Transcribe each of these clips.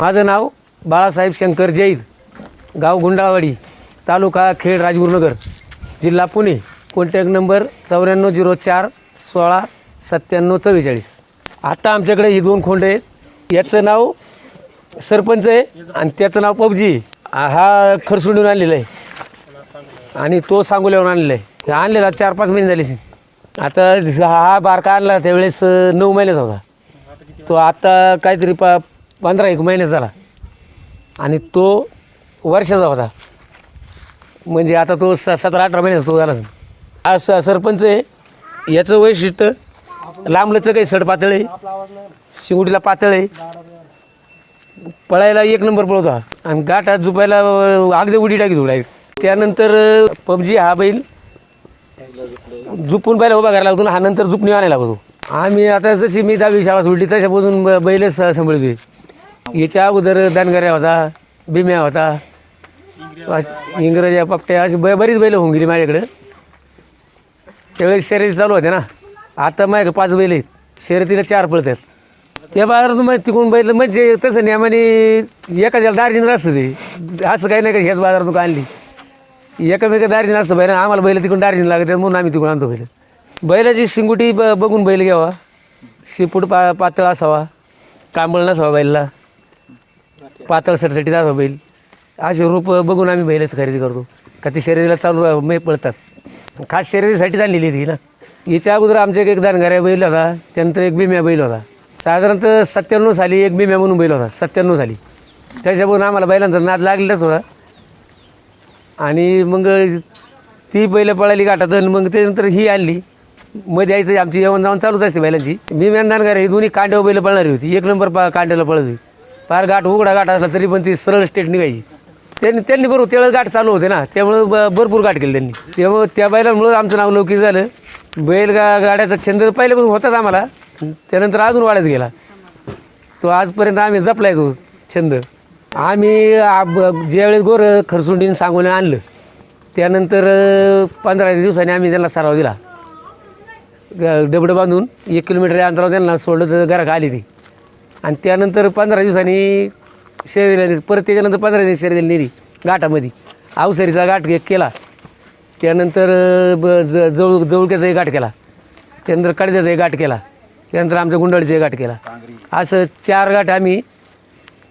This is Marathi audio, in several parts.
माझं नाव बाळासाहेब शंकर जैद गाव गुंडाळवाडी तालुका खेड राजगुरुनगर जिल्हा पुणे. कॉन्टॅक्ट नंबर चौऱ्याण्णव झिरो चार सोळा सत्त्याण्णव चव्वेचाळीस. आत्ता आमच्याकडे ही दोन खोंड आहेत. याचं नाव सरपंच आहे आणि त्याचं नाव पबजी हा खरसुंडून आणलेला आहे. आणि तो सांगोल्यावर आणलेला आहे. आणलेला चार पाच महिने झाले. आता हा बारका आणला त्यावेळेस नऊ महिन्याचा होता. तो आत्ता काहीतरी प पंधरा एक महिने झाला. आणि तो वर्षाचा होता. म्हणजे आता तो स सतरा अठरा महिन्याचा तो झाला. आज सरपंच आहे. याचं वैशिष्ट्य लांबलचं काही सड पातळ आहे. शिंगुडीला पातळ आहे. पळायला एक नंबर पळवतो हा. आणि गाठात झुपायला अगदी उडी टाकी धुळा त्यानंतर पबजी हा बैल झुपून पहिला उभा करायला लागतो ना हा नंतर झुपणी आणायला लागतो. आम्ही आता जशी मी दहावी शाळा सोडली तशापासून ब- बैलच सांभाळतोय. याच्या अगोदर दानगऱ्या होता बिम्या होता इंग्रज्या पपट्या अशी ब बरीच बैल होऊन गेली माझ्याकडं. त्यावेळेस शर्यती चालू होते ना. आता माझ्याकडे पाच बैल आहेत. शर्यतीला चार पळतात त्या बाजारात मग तिकडून बैल म्हणजे तसं नियमाने एखाद्याला दार्जिन असतं ते. असं काही नाही का ह्याच बाजारातून का आणली एकामेका दार्जिन असतं बैल आम्हाला बैल तिकडून दार्जिन लागत म्हणून आम्ही तिकडून आणतो बैल. बैलाची शिंगुटी ब बघून बैल घ्यावा. शिपूट पा पातळ असावा. कांबळ नसावा बैलला. पातळसरसाठी दादा बैल. असे रूप बघून आम्ही बैलच खरेदी करतो. का ती शर्यतीला चालू मे पळतात. खास शरीरासाठी आणलेली ती ना. याच्या अगोदर आमच्या एक दानगाऱ्या बैल होता. त्यानंतर एक बिम्या बैल होता. साधारणतः सत्त्याण्णव साली एक बिम्या म्हणून बैल होता. सत्त्याण्णव साली. त्याच्यामुळे आम्हाला बैलांचा नाद लागलेलाच होता. आणि मग ती बैल पळाली गाठात मग त्यानंतर ही आणली. मध्ये यायचं आमची जेवण जाऊन चालूच असते बैलांची. मी मेंदानगार ही दोन्ही कांड्यावर बैल पळणारी होती. एक नंबर पा कांड्याला पळत होती. फार गाठ उघडा गाठ असला तरी पण ती सरळ स्टेट निघायची. त्यांनी त्यांनी बरोबर त्यावेळेस गाठ चालू होते ना. त्यामुळं ब भरपूर गाठ केली त्यांनी. त्यामुळं त्या बैलामुळं आमचं नाव लौकिक झालं. बैल गा गाड्याचा छंद पहिल्यापासून होताच आम्हाला. त्यानंतर अजून वाढत गेला. तो आजपर्यंत आम्ही जपलाय तो छंद. आम्ही ज्यावेळेस गोर खरसुंडीने सांगून आणलं त्यानंतर पंधरा दिवसांनी आम्ही त्यांना सराव दिला. ग- डबडं बांधून एक किलोमीटर अंतरावर त्यांना सोडलं तर घरात आली ती. आणि त्यानंतर पंधरा दिवसांनी शर्यतीला परत त्याच्यानंतर पंधरा दिवस शरीराला नेली घाटामध्ये. अवसरीचा घाट एक केला. त्यानंतर ब ज जवळ जवळक्याचा एक केला. त्यानंतर कडद्याचा एक केला. त्यानंतर आमच्या गुंडाळीचा एक केला. असं चार घाट आम्ही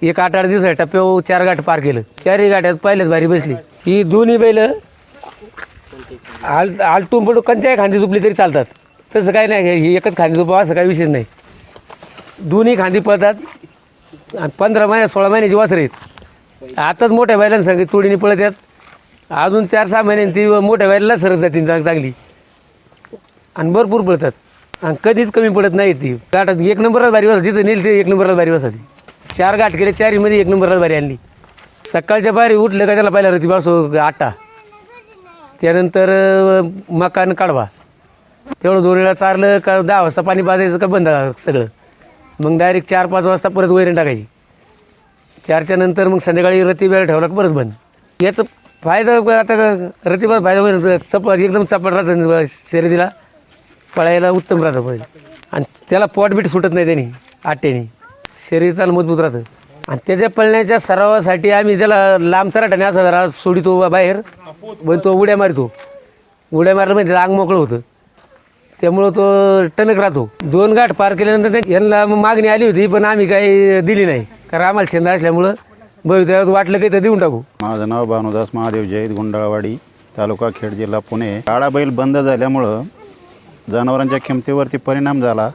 एक आठ आठ दिवसाच्या टप्प्यावर चार गाठ पार केलं. चारही गाठ्यात पहिल्याच भारी बसली. ही दोन्ही बैल आल आलटून पडून कोणत्याही खांदी झोपली तरी चालतात. तसं काही नाही ही एकच खांदी झुपावं असं काही विशेष नाही. दोन्ही खांदी पळतात. आणि पंधरा महिने सोळा महिन्याची वासर आहेत. आताच मोठ्या बैलांना सांगित तोडीने पळत आहेत. अजून चार सहा महिन्याने ती मोठ्या बायला सरत जातील चांगली. आणि भरपूर पळतात. आणि कधीच कमी पडत नाही ती. गाठात एक नंबरला बारी बसा जिथं नेल ते एक नंबरला बारी बसा चार गाठ केले चारीमध्ये एक नंबरला बारी आणली. सकाळच्या बारी उठलं का त्याला पाहिलं होती बासो आटा. त्यानंतर मकान काढवा. तेवढं दोन वेळा चारलं का दहा वाजता पाणी पाजायचं का बंद सगळं. मग डायरेक्ट चार पाच वाजता परत वैरण टाकायची. चारच्या नंतर मग संध्याकाळी रती वेळ ठेवला का परत बंद. याचं फायदा आता का- रतीबा फायदा होईल चप एकदम चपट राहतं शर्यतीला. पळायला उत्तम राहतं पहिले आणि त्याला पोटबीट सुटत नाही त्यांनी आट्याने. शरीर चांगलं मजबूत राहतं. आणि त्याच्या पळण्याच्या सरावासाठी आम्ही त्याला लांबचा राहताने असा जरा सोडितो बाहेर. पण तो उड्या मारतो. उड्या मारला म्हणजे अंग मोकळं होतं. त्यामुळं तो टणक राहतो. दोन गाठ पार केल्यानंतर यांना मग मागणी आली होती पण आम्ही काही दिली नाही. कारण आम्हाला छंद असल्यामुळं भविष्यात वाटलं काही तर देऊन टाकू. माझं नाव भानुदास महादेव जयत गुंडाळवाडी तालुका खेड जिल्हा पुणे. काळा बैल बंद झाल्यामुळं जनावरांच्या किमतीवरती परिणाम झाला.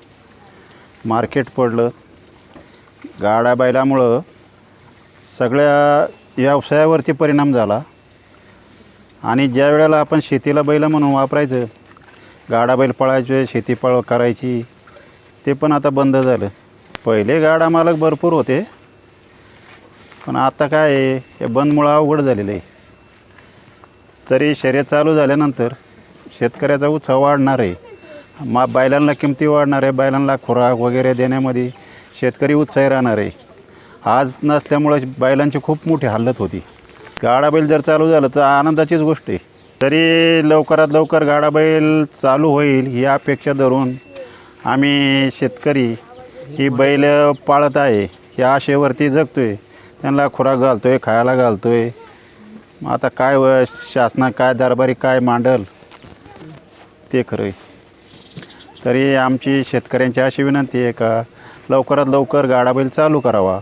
मार्केट पडलं. गाड्या बैलामुळं सगळ्या व्यवसायावरती परिणाम झाला. आणि ज्या वेळेला आपण शेतीला बैल म्हणून वापरायचं गाडा बैल पळायचे शेती पळ करायची ते पण आता बंद झालं. पहिले गाडा मालक भरपूर होते पण आता काय आहे हे बंदमुळं अवघड झालेलं आहे. तरी शर्यत चालू झाल्यानंतर शेतकऱ्याचा उत्साह वाढणार आहे. मा बैलांना किमती वाढणार आहे बैलांना खुराक वगैरे देण्यामध्ये शेतकरी उत्साही राहणार आहे. आज नसल्यामुळं बैलांची खूप मोठी हालत होती. गाडा बैल जर चालू झालं तर आनंदाचीच गोष्ट आहे. तरी लवकरात लवकर गाडा बैल चालू होईल ही अपेक्षा धरून आम्ही शेतकरी ही बैल पाळत आहे. या आशेवरती आहे त्यांना खुराक घालतो आहे खायला घालतोय. मग आता काय व शासना काय दरबारी काय मांडल? ते खरं आहे तरी आमची शेतकऱ्यांची अशी विनंती आहे का लवकरात लवकर गाडा बैल चालू करावा.